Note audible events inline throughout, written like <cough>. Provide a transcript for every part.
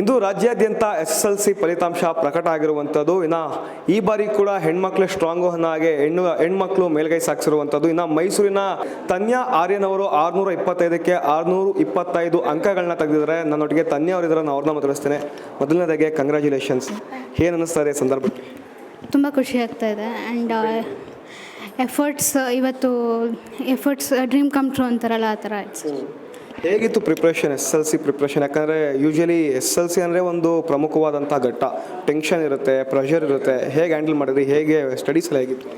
ಇಂದು ರಾಜ್ಯಾದ್ಯಂತ S S L C ಫಲಿತಾಂಶ ಪ್ರಕಟ ಆಗಿರುವಂಥದ್ದು ಇನ್ನು ಈ ಬಾರಿ ಕೂಡ ಹೆಣ್ಮಕ್ಳು ಸ್ಟ್ರಾಂಗು ಹಾಗೆ ಹೆಣ್ಣು ಹೆಣ್ಮಕ್ಳು ಮೇಲ್ಗೈ ಸಾಕ್ಸಿರುವಂಥದ್ದು. ಇನ್ನು ಮೈಸೂರಿನ ತನ್ಯಾ ಆರ್ಯನವರು ಆರುನೂರ ಇಪ್ಪತ್ತೈದಕ್ಕೆ ಆರುನೂರು ಇಪ್ಪತ್ತೈದು ಅಂಕಗಳನ್ನ ತೆಗೆದಿದ್ದಾರೆ. ನನ್ನೊಟ್ಟಿಗೆ ತನ್ಯಾ ಅವರಿದ್ದಾರೆ ನಾನು ಅವ್ರನ್ನ ಮಾತಾಡಿಸ್ತೇನೆ ಮೊದಲನೇದಾಗೆ ಕಂಗ್ರ್ಯಾಚುಲೇಷನ್ಸ್ ಏನು ಅನ್ನಿಸ್ತಾರೆ ಸಂದರ್ಭಕ್ಕೆ? ತುಂಬ ಖುಷಿ ಆಗ್ತಾ ಇದೆ. ಆ್ಯಂಡ್ ಎಫರ್ಟ್ಸ್ ಇವತ್ತು ಎಫರ್ಟ್ಸ್ ಡ್ರೀಮ್ ಕಮ್ ಟ್ರೂ ಅಂತಾರಲ್ಲ ಆ ಥರ ಹೇಗಿತ್ತು preparation S L C preparation ಯಾಕಂದರೆ ಯೂಶಲಿ ಎಸ್ ಎಲ್ ಸಿ ಅಂದರೆ ಒಂದು ಪ್ರಮುಖವಾದಂಥ ಘಟ್ಟ. ಟೆನ್ಷನ್ ಇರುತ್ತೆ ಪ್ರೆಷರ್ ಇರುತ್ತೆ. ಹೇಗೆ ಹ್ಯಾಂಡಲ್ ಮಾಡಿದ್ರಿ? ಹೇಗೆ ಸ್ಟಡೀಸ್ ಎಲ್ಲ ಹೇಗಿತ್ತು?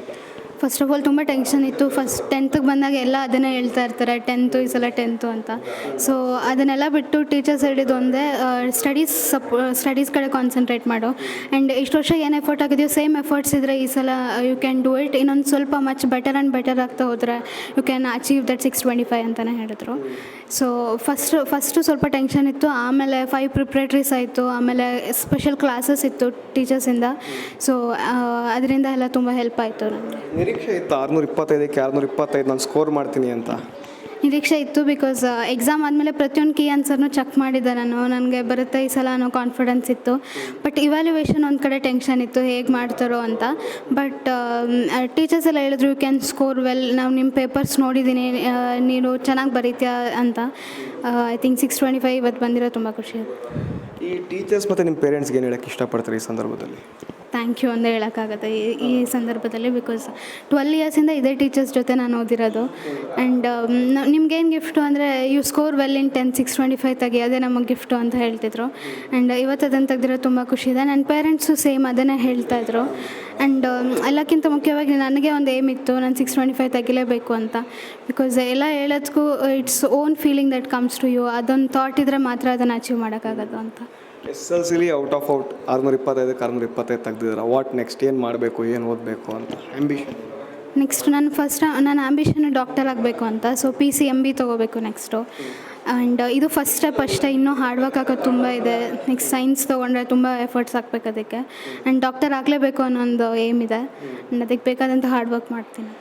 ಫಸ್ಟ್ ಆಫ್ ಆಲ್ ತುಂಬ ಟೆನ್ಷನ್ ಇತ್ತು. ಫಸ್ಟ್ ಟೆಂತ್ಗೆ ಬಂದಾಗ ಎಲ್ಲ ಅದನ್ನೇ ಹೇಳ್ತಾ ಇರ್ತಾರೆ. ಟೆಂತು ಈ ಸಲ ಟೆಂತು ಅಂತ. ಸೊ ಅದನ್ನೆಲ್ಲ ಬಿಟ್ಟು ಟೀಚರ್ಸ್ ಹೇಳಿದ್ದು ಒಂದೇ ಸ್ಟಡೀಸ್ ಸಪ್ ಸ್ಟಡೀಸ್ ಕಡೆ ಕಾನ್ಸಂಟ್ರೇಟ್ ಮಾಡು. ಆ್ಯಂಡ್ ಇಷ್ಟು ವರ್ಷ ಏನು ಎಫರ್ಟ್ ಆಗಿದೆಯೋ ಸೇಮ್ ಎಫರ್ಟ್ಸ್ ಇದ್ದರೆ ಈ ಸಲ ಯು ಕ್ಯಾನ್ ಡೂ ಇಟ್ ಇನ್ನೊಂದು ಸ್ವಲ್ಪ ಮಚ್ ಬೆಟರ್ ಆ್ಯಂಡ್ ಬೆಟರ್ ಆಗ್ತಾ ಹೋದರೆ you can achieve that six twenty five ಅಂತಲೇ ಹೇಳಿದ್ರು. ಸೊ ಫಸ್ಟ್ ಫಸ್ಟು ಸ್ವಲ್ಪ ಟೆನ್ಷನ್ ಇತ್ತು, ಆಮೇಲೆ ಫೈವ್ ಪ್ರಿಪ್ರೇಟ್ರೀಸ್ ಆಯಿತು, ಆಮೇಲೆ ಸ್ಪೆಷಲ್ ಕ್ಲಾಸಸ್ ಇತ್ತು ಟೀಚರ್ಸಿಂದ ಸೊ ಅದರಿಂದ ಎಲ್ಲ ತುಂಬ ಹೆಲ್ಪ್ ಆಯಿತು. ನನಗೆ ನಿರೀಕ್ಷೆ ಇತ್ತು ಆರುನೂರ ಇಪ್ಪತ್ತೈದಕ್ಕೆ ಆರುನೂರ ಇಪ್ಪತ್ತೈದು ನಾನು ಸ್ಕೋರ್ ಮಾಡ್ತೀನಿ ಅಂತ. ನಿರೀಕ್ಷೆ ಇತ್ತು ಬಿಕಾಸ್ ಎಕ್ಸಾಮ್ ಆದಮೇಲೆ ಪ್ರತಿಯೊಂದು ಕೀ ಆನ್ಸರ್ನು ಚೆಕ್ ಮಾಡಿದ್ದೆ ನಾನು. ನನಗೆ ಬರುತ್ತೆ ಈ ಸಲ ಅನ್ನೋ ಕಾನ್ಫಿಡೆನ್ಸ್ ಇತ್ತು. ಬಟ್ ಇವ್ಯಾಲ್ಯೂಯೇಷನ್ ಒಂದು ಕಡೆ ಟೆನ್ಷನ್ ಇತ್ತು, ಹೇಗೆ ಮಾಡ್ತಾರೋ ಅಂತ. ಬಟ್ ಟೀಚರ್ಸ್ ಎಲ್ಲ ಹೇಳಿದ್ರು ಯು ಕ್ಯಾನ್ ಸ್ಕೋರ್ ವೆಲ್ ನಾವು ನಿಮ್ಮ ಪೇಪರ್ಸ್ ನೋಡಿದ್ದೀನಿ ನೀನು ಚೆನ್ನಾಗಿ ಬರೀತೀಯ? ಅಂತ. I think six twenty five ಇವತ್ತು ಬಂದಿರೋ ತುಂಬ ಖುಷಿ ಆಯ್ತು. ಈ ಟೀಚರ್ಸ್ ಮತ್ತು ನಿಮ್ಮ ಪೇರೆಂಟ್ಸ್ಗೆ ಏನು ಹೇಳಕ್ಕೆ ಇಷ್ಟಪಡ್ತಾರೆ ಈ ಸಂದರ್ಭದಲ್ಲಿ? ಥ್ಯಾಂಕ್ ಯು ಅಂತ ಹೇಳೋಕ್ಕಾಗತ್ತೆ ಈ ಈ ಸಂದರ್ಭದಲ್ಲಿ ಬಿಕಾಸ್ ಟ್ವೆಲ್ ಇಯರ್ಸಿಂದ ಇದೇ ಟೀಚರ್ಸ್ ಜೊತೆ ನಾನು ಓದಿರೋದು. ಆ್ಯಂಡ್ ನಿಮ್ಗೇನು ಗಿಫ್ಟು ಅಂದರೆ you score well in ten six twenty five ತೆಗಿ ಅದೇ ನಮಗೆ ಗಿಫ್ಟು ಅಂತ ಹೇಳ್ತಿದ್ರು. ಆ್ಯಂಡ್ ಇವತ್ತು ಅದನ್ನು ತೆಗೆದಿರೋ ತುಂಬ ಖುಷಿ ಇದೆ. ನನ್ನ ಪೇರೆಂಟ್ಸು ಸೇಮ್ ಅದನ್ನೇ ಹೇಳ್ತಾ ಇದ್ರು. ಆ್ಯಂಡ್ ಎಲ್ಲಕ್ಕಿಂತ ಮುಖ್ಯವಾಗಿ ನನಗೆ ಒಂದು ಏಮ್ ಇತ್ತು, ನಾನು ಸಿಕ್ಸ್ ಟ್ವೆಂಟಿ ಫೈವ್ ತೆಗಿಲೇಬೇಕು ಅಂತ. ಬಿಕಾಸ್ ಎಲ್ಲ ಹೇಳೋದಕ್ಕೂ it's own feeling that comes to you ಅದೊಂದು ಥಾಟ್ ಇದ್ದರೆ ಮಾತ್ರ ಅದನ್ನು ಅಚೀವ್ ಮಾಡೋಕ್ಕಾಗೋದು ಅಂತ. ಎಸ್ ಎಲ್ ಸಿಲಿ ಔಟ್ ಆಫ್ ಔಟ್ ಆರುನೂರ ಇಪ್ಪತ್ತೈದಕ್ಕೆ ಆರುನೂರ ಇಪ್ಪತ್ತೈದು ತೆಗ್ದಿದ್ದಾರೆ. ವಾಟ್ ನೆಕ್ಸ್ಟ್ ಏನು ಮಾಡಬೇಕು? ಏನು ಓದಬೇಕು ಅಂತ? ಆ್ಯಂಬಿಷನ್ ನೆಕ್ಸ್ಟ್ ನಾನು ಫಸ್ಟ್ ನನ್ನ ಆ್ಯಂಬಿಷನ್ ಡಾಕ್ಟರ್ ಆಗಬೇಕು ಅಂತ. So P C M B ತೊಗೋಬೇಕು ನೆಕ್ಸ್ಟು ಆ್ಯಂಡ್ ಇದು ಫಸ್ಟ್ ಸ್ಟೆಪ್ ಅಷ್ಟೇ. ಇನ್ನೂ ಹಾರ್ಡ್ ವರ್ಕ್ ಹಾಕೋದು ತುಂಬ ಇದೆ. ನೆಕ್ಸ್ಟ್ ಸೈನ್ಸ್ ತೊಗೊಂಡ್ರೆ ತುಂಬ ಎಫರ್ಟ್ಸ್ ಹಾಕ್ಬೇಕು ಅದಕ್ಕೆ. ಆ್ಯಂಡ್ ಡಾಕ್ಟರ್ ಆಗಲೇಬೇಕು ಅನ್ನೋ ಒಂದು ಏಮ್ ಇದೆ. ಆ್ಯಂಡ್ ಅದಕ್ಕೆ ಬೇಕಾದಂಥ ಹಾರ್ಡ್ ವರ್ಕ್ ಮಾಡ್ತೀನಿ.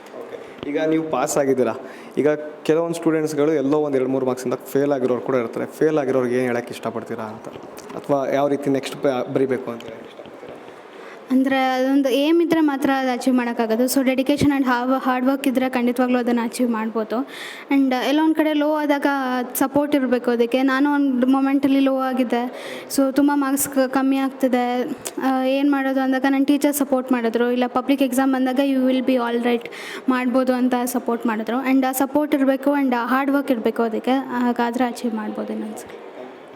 ಈಗ ನೀವು ಪಾಸ್ ಆಗಿದ್ದೀರಾ? ಈಗ ಕೆಲವೊಂದು ಸ್ಟೂಡೆಂಟ್ಸ್ಗಳು ಎಲ್ಲೋ ಒಂದು ಎರಡು, ಮೂರು ಮಾರ್ಕ್ಸಿಂದ ಫೇಲ್ ಆಗಿರೋರು ಕೂಡ ಇರ್ತಾರೆ. ಫೇಲ್ ಆಗಿರೋರಿಗೆ ಏನು ಹೇಳಕ್ಕೆ ಇಷ್ಟಪಡ್ತೀರಾ ಅಂತ? ಅಥವಾ ಯಾವ ರೀತಿ ನೆಕ್ಸ್ಟ್ ಬರೀಬೇಕು ಅಂತ? ಅಂದರೆ ಅದೊಂದು ಏಮ್ ಇದ್ದರೆ ಮಾತ್ರ ಅದು achieve ಮಾಡೋಕ್ಕಾಗೋದು. So dedication and have hard work ಇದ್ದರೆ ಖಂಡಿತವಾಗ್ಲೂ ಅದನ್ನು ಅಚೀವ್ ಮಾಡ್ಬೋದು. ಆ್ಯಂಡ್ ಎಲ್ಲೋ ಒಂದು ಕಡೆ ಲೋ ಆದಾಗ ಸಪೋರ್ಟ್ ಇರಬೇಕು ಅದಕ್ಕೆ. ನಾನು ಒಂದು ಮೊಮೆಂಟಲ್ಲಿ ಲೋ ಆಗಿದ್ದೆ. ಸೊ ತುಂಬ ಮಾರ್ಕ್ಸ್ ಕಮ್ಮಿ ಆಗ್ತಿದೆ. ಏನು ಮಾಡೋದು ಅಂದಾಗ ನನ್ನ ಟೀಚರ್ ಸಪೋರ್ಟ್ ಮಾಡಿದ್ರು. ಇಲ್ಲ ಪಬ್ಲಿಕ್ ಎಕ್ಸಾಮ್ ಬಂದಾಗ you will be all right ಮಾಡ್ಬೋದು ಅಂತ ಸಪೋರ್ಟ್ ಮಾಡಿದ್ರು. ಆ್ಯಂಡ್ ಆ ಸಪೋರ್ಟ್ ಇರಬೇಕು ಆ್ಯಂಡ್ ಹಾರ್ಡ್ ವರ್ಕ್ ಇರಬೇಕು ಅದಕ್ಕೆ. ಹಾಗಾದರೆ ಅಚೀವ್ ಮಾಡ್ಬೋದು ಇನ್ನೊಂದು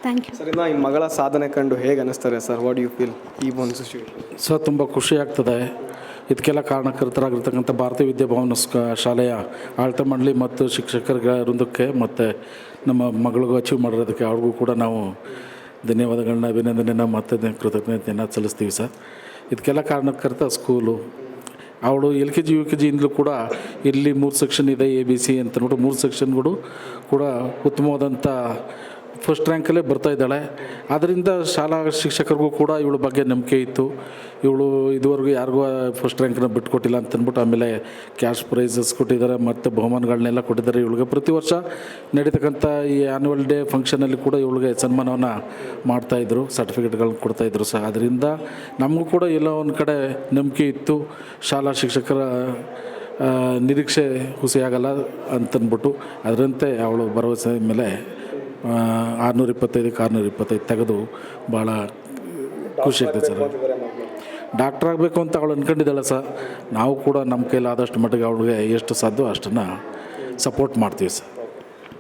ಥ್ಯಾಂಕ್ ಯು ಸರ್ ಇನ್ನು ಈ ಮಗಳ ಸಾಧನೆ ಕಂಡು ಹೇಗೆ ಅನಿಸ್ತಾರೆ ಸರ್? ವಾಟ್ ಯು ಫೀಲ್ ಈ ಒಂದು ಸಿಚುವೇಶನ್ ಸೊ ತುಂಬ ಖುಷಿ ಆಗ್ತದೆ. ಇದಕ್ಕೆಲ್ಲ ಕಾರಣಕರ್ತರಾಗಿರ್ತಕ್ಕಂಥ ಭಾರತೀಯ ವಿದ್ಯಾಭವನ ಸ್ಕ ಶಾಲೆಯ ಆಳ್ತ ಮಂಡಳಿ ಮತ್ತು ಶಿಕ್ಷಕರ ವೃಂದಕ್ಕೆ ಮತ್ತು ನಮ್ಮ ಮಗಳಿಗೂ ಅಚೀವ್ ಮಾಡಿರೋದಕ್ಕೆ ಅವ್ರಿಗೂ ಕೂಡ ನಾವು ಧನ್ಯವಾದಗಳನ್ನ ಅಭಿನಂದನೆಯನ್ನು ಮತ್ತೆ ಕೃತಜ್ಞತೆಯನ್ನು ಸಲ್ಲಿಸ್ತೀವಿ ಸರ್. ಇದಕ್ಕೆಲ್ಲ ಕಾರಣಕರ್ತ ಸ್ಕೂಲು. ಅವಳು L K G U K ಜಿಯಿಂದಲೂ ಕೂಡ ಇಲ್ಲಿ ಮೂರು ಸೆಕ್ಷನ್ ಇದೆ ಎ ಬಿ ಸಿ ಅಂತ ನೋಡಿ ಮೂರು ಸೆಕ್ಷನ್ಗಳು ಕೂಡ ಉತ್ತಮವಾದಂಥ ಫಸ್ಟ್ ರ್ಯಾಂಕಲ್ಲೇ ಬರ್ತಾ ಇದ್ದಾಳೆ. ಅದರಿಂದ ಶಾಲಾ ಶಿಕ್ಷಕರಿಗೂ ಕೂಡ ಇವಳ ಬಗ್ಗೆ ನಂಬಿಕೆ ಇತ್ತು. ಇವಳು ಇದುವರೆಗೂ ಯಾರಿಗೂ ಫಸ್ಟ್ ರ್ಯಾಂಕನ್ನ ಬಿಟ್ಕೊಟ್ಟಿಲ್ಲ ಅಂತ ಅಂದ್ಬಿಟ್ಟು ಆಮೇಲೆ ಕ್ಯಾಶ್ ಪ್ರೈಸಸ್ ಕೊಟ್ಟಿದ್ದಾರೆ, ಮತ್ತು ಬಹುಮಾನಗಳನ್ನೆಲ್ಲ ಕೊಟ್ಟಿದ್ದಾರೆ ಇವಳಿಗೆ. ಪ್ರತಿ ವರ್ಷ ನಡೀತಕ್ಕಂಥ ಈ ಆ್ಯನ್ಯುವಲ್ ಡೇ ಫಂಕ್ಷನಲ್ಲಿ ಕೂಡ ಇವಳಿಗೆ ಸನ್ಮಾನವನ್ನು ಮಾಡ್ತಾಯಿದ್ರು ಸರ್ಟಿಫಿಕೇಟ್ಗಳನ್ನ ಕೊಡ್ತಾಯಿದ್ರು ಸಹ. ಅದರಿಂದ ನಮಗೂ ಕೂಡ ಎಲ್ಲೋ ಒಂದು ಕಡೆ ನಂಬಿಕೆ ಇತ್ತು. ಶಾಲಾ ಶಿಕ್ಷಕರ ನಿರೀಕ್ಷೆ ಹುಸಿಯಾಗಲ್ಲ ಅಂತಂದ್ಬಿಟ್ಟು ಅದರಂತೆ ಅವಳು ಭರವಸೆ ಮೇಲೆ ಆರುನೂರ ಇಪ್ಪತ್ತೈದಕ್ಕೆ ಆರುನೂರ ಇಪ್ಪತ್ತೈದು ತೆಗೆದು ಭಾಳ ಖುಷಿ ಆಗ್ತದೆ ಸರ್. ಡಾಕ್ಟ್ರ್ ಆಗಬೇಕು ಅಂತ ಅವಳು ಅಂದ್ಕೊಂಡಿದ್ದಾಳೆ ಸರ್. ನಾವು ಕೂಡ ನಮ್ಮ ಕೈಲಾದಷ್ಟು ಮಟ್ಟಿಗೆ ಅವಳಿಗೆ ಎಷ್ಟು ಸಾಧ್ಯ ಅಷ್ಟನ್ನು ಸಪೋರ್ಟ್ ಮಾಡ್ತೀವಿ ಸರ್.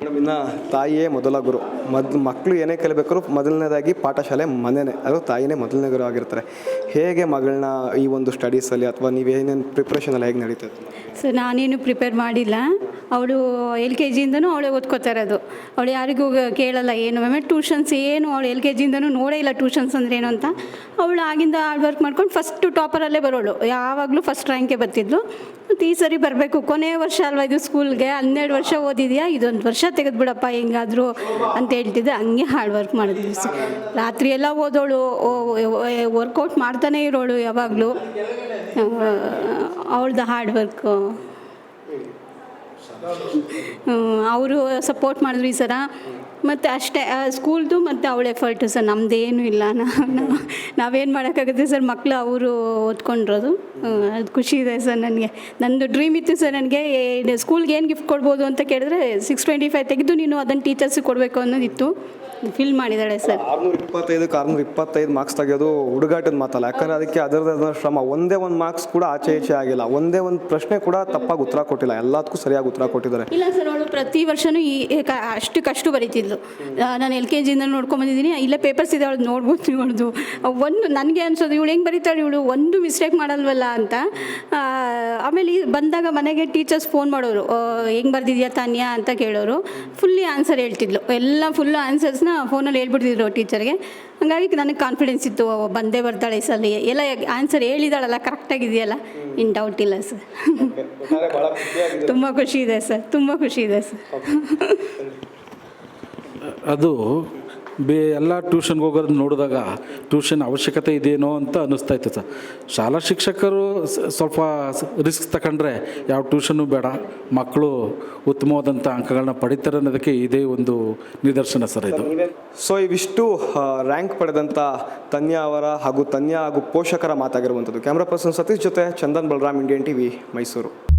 ಮೇಡಮ್ ಇನ್ನು ತಾಯಿಯೇ ಮೊದಲ ಗುರು. ಮದ್ ಮಕ್ಕಳು ಏನೇ ಕಲಿಬೇಕಾದ್ರು ಮೊದಲನೇದಾಗಿ ಪಾಠಶಾಲೆ ಮನೆಯೇ ಅದು ತಾಯಿನೇ ಮೊದಲನೇ ಗುರು ಆಗಿರ್ತಾರೆ. ಹೇಗೆ ಮಗಳನ್ನ ಈ ಒಂದು ಸ್ಟಡೀಸಲ್ಲಿ ಅಥವಾ ನೀವೇನೇನು ಪ್ರಿಪ್ರೇಷನಲ್ಲಿ ಹೇಗೆ ನಡೀತದೆ ಸರ್ ನಾನೇನು ಪ್ರಿಪೇರ್ ಮಾಡಿಲ್ಲ. ಅವಳು ಎಲ್ ಕೆ ಜಿಯಿಂದನೂ ಅವಳೇ ಓದ್ಕೋತಾ ಇರೋದು ಅವಳು ಯಾರಿಗೂ ಕೇಳಲ್ಲ ಏನು ಆಮೇಲೆ ಟ್ಯೂಷನ್ಸ್ ಏನು ಅವಳು ಎಲ್ ಕೆ ಜಿಯಿಂದನೂ ನೋಡೇ ಇಲ್ಲ ಟ್ಯೂಷನ್ಸ್ ಅಂದ್ರೆ ಏನು ಅಂತ. ಅವಳು ಆಗಿಂದ ಹಾರ್ಡ್ ವರ್ಕ್ ಮಾಡ್ಕೊಂಡು ಫಸ್ಟು ಟಾಪರಲ್ಲೇ ಬರೋಳು. ಯಾವಾಗಲೂ ಫಸ್ಟ್ ರ್ಯಾಂಕ್ ಬರ್ತಿದ್ಲು. ಮತ್ತು ಈ ಸರಿ ಬರಬೇಕು. ಕೊನೆ ವರ್ಷ ಅಲ್ವಾ ಇದು ಸ್ಕೂಲ್ಗೆ? ಹನ್ನೆರಡು ವರ್ಷ ಓದಿದ್ಯಾ? ಇದೊಂದು ವರ್ಷ ತೆಗೆದ್ಬಿಡಪ್ಪ ಹೆಂಗಾದರೂ ಅಂತ ಹೇಳ್ತಿದ್ದೆ. ಹಂಗೆ ಹಾರ್ಡ್ ವರ್ಕ್ ಮಾಡಿದ್ವಿ ರಾತ್ರಿ ಎಲ್ಲ ಓದೋಳು. ವರ್ಕೌಟ್ ಮಾಡ್ತಾನೇ ಇರೋಳು ಯಾವಾಗಲೂ. ಅವಳ್ದು ಹಾರ್ಡ್ ವರ್ಕು. ಅವರು ಸಪೋರ್ಟ್ ಮಾಡಿದ್ರು ಈ ಸರ ಮತ್ತು ಅಷ್ಟೇ ಸ್ಕೂಲ್ದು ಮತ್ತು ಅವಳ ಎಫರ್ಟು ಸರ್ ನಮ್ಮದೇನು ಇಲ್ಲ. ನಾವು ನಾವೇನು ಮಾಡೋಕ್ಕಾಗುತ್ತೆ ಸರ್ ಮಕ್ಕಳು ಅವರು ಓದ್ಕೊಂಡಿರೋದು. ಅದು ಖುಷಿ ಇದೆ ಸರ್ ನನಗೆ. ನಂದು ಡ್ರೀಮ್ ಇತ್ತು ಸರ್ ನನಗೆ ಸ್ಕೂಲ್ಗೆ ಏನು ಗಿಫ್ಟ್ ಕೊಡ್ಬೋದು ಅಂತ ಕೇಳಿದ್ರೆ ಸಿಕ್ಸ್ ಟ್ವೆಂಟಿ ಫೈವ್ ತೆಗೆದು ನೀನು ಅದನ್ನು ಟೀಚರ್ಸಿಗೆ ಕೊಡಬೇಕು ಅನ್ನೋದಿತ್ತು. ಫಿಲ್ ಮಾಡಿದ್ದಾಳೆ ಸರ್. ಆರ್ನೂರ ಇಪ್ಪತ್ತೈದಕ್ಕೆ ಆರ್ನೂರ ಇಪ್ಪತ್ತೈದು ಮಾರ್ಕ್ಸ್ ತೆಗೆಯೋದು ಹುಡುಗಾಟದ ಮಾತಲ್ಲ. ಯಾಕಂದ್ರೆ ಅದಕ್ಕೆ ಅದರದೇ ಆದ ಶ್ರಮ. ಒಂದೇ ಒಂದು ಮಾರ್ಕ್ಸ್ ಕೂಡ ಆಚೆ ಈಚೆ ಆಗಿಲ್ಲ. ಒಂದೇ ಒಂದು ಪ್ರಶ್ನೆ ಕೂಡ ತಪ್ಪಾಗಿ ಉತ್ತರ ಕೊಟ್ಟಿಲ್ಲ. ಎಲ್ಲದಕ್ಕೂ ಸರಿಯಾಗಿ ಉತ್ತರ ಕೊಟ್ಟಿದ್ದಾರೆ. ಇಲ್ಲ ಸರ್, ಅವಳು ಪ್ರತಿ ವರ್ಷನೂ ಈ ಅಷ್ಟು ಕಷ್ಟ ಬರೀತಿದ್ಲು. ನಾನು ಎಲ್ ಕೆ ಜಿಯಿಂದ ನೋಡ್ಕೊಂಬಂದಿದ್ದೀನಿ ಇಲ್ಲೇ ಪೇಪರ್ಸ್ ಇದೆ, ಅವಳು ನೋಡ್ಬೋದು ಇವಳದು ಒಂದು ನನಗೆ ಅನ್ಸೋದು, ಇವಳು ಹೆಂಗೆ ಬರೀತಾಳೆ, ಇವಳು ಒಂದು ಮಿಸ್ಟೇಕ್ ಮಾಡಲ್ವಲ್ಲ ಅಂತ. ಆಮೇಲೆ ಬಂದಾಗ ಮನೆಗೆ ಟೀಚರ್ಸ್ ಫೋನ್ ಮಾಡೋರು. ಹೆಂಗೆ ಬರ್ದಿದ್ಯಾ ತಾನ್ಯಾ? ಅಂತ ಕೇಳೋರು. ಫುಲ್ಲಿ ಆನ್ಸರ್ ಹೇಳ್ತಿದ್ಲು. ಎಲ್ಲ ಫುಲ್ ಆನ್ಸರ್ಸ್ನ ಫೋನಲ್ಲಿ ಹೇಳ್ಬಿಡ್ತಿದ್ರು ಟೀಚರ್ಗೆ ಹಾಗಾಗಿ ನನಗೆ ಕಾನ್ಫಿಡೆನ್ಸ್ ಇತ್ತು ಬಂದೇ ಬರ್ತಾಳೆ ಈ ಸಲ. ಎಲ್ಲ ಆನ್ಸರ್ ಹೇಳಿದಾಳಲ್ಲ ಕರೆಕ್ಟಾಗಿದೆಯಲ್ಲ ಇನ್ ಡೌಟ್ ಇಲ್ಲ ಸರ್ ತುಂಬ ಖುಷಿ ಇದೆ ಸರ್ ತುಂಬ ಖುಷಿ ಇದೆ ಸರ್ <laughs> ಅದು ಬೇ ಎಲ್ಲ ಟ್ಯೂಷನ್ಗೆ ಹೋಗೋದನ್ನ ನೋಡಿದಾಗ ಟ್ಯೂಷನ್ ಅವಶ್ಯಕತೆ ಇದೆಯೇನೋ ಅಂತ ಅನ್ನಿಸ್ತಾ ಇತ್ತು ಸರ್. ಶಾಲಾ ಶಿಕ್ಷಕರು ಸ್ವಲ್ಪ ರಿಸ್ಕ್ ತಗೊಂಡ್ರೆ ಯಾವ ಟ್ಯೂಷನ್ನು ಬೇಡ ಮಕ್ಕಳು ಉತ್ತಮವಾದಂಥ ಅಂಕಗಳನ್ನ ಪಡಿತಾರೆ ಅನ್ನೋದಕ್ಕೆ ಇದೇ ಒಂದು ನಿದರ್ಶನ ಸರ್ ಇದು. ಸೊ ಇವಿಷ್ಟು ರ್ಯಾಂಕ್ ಪಡೆದಂಥ ತನ್ಯಾ ಅವರ ಹಾಗೂ ತನ್ಯಾ ಹಾಗೂ ಪೋಷಕರ ಮಾತಾಗಿರುವಂಥದ್ದು. ಕ್ಯಾಮ್ರಾ ಪರ್ಸನ್ ಸತೀಶ್ ಜೊತೆ ಚಂದನ್ ಬಲರಾಮ್ ಇಂಡಿಯನ್ ಟಿವಿ ಮೈಸೂರು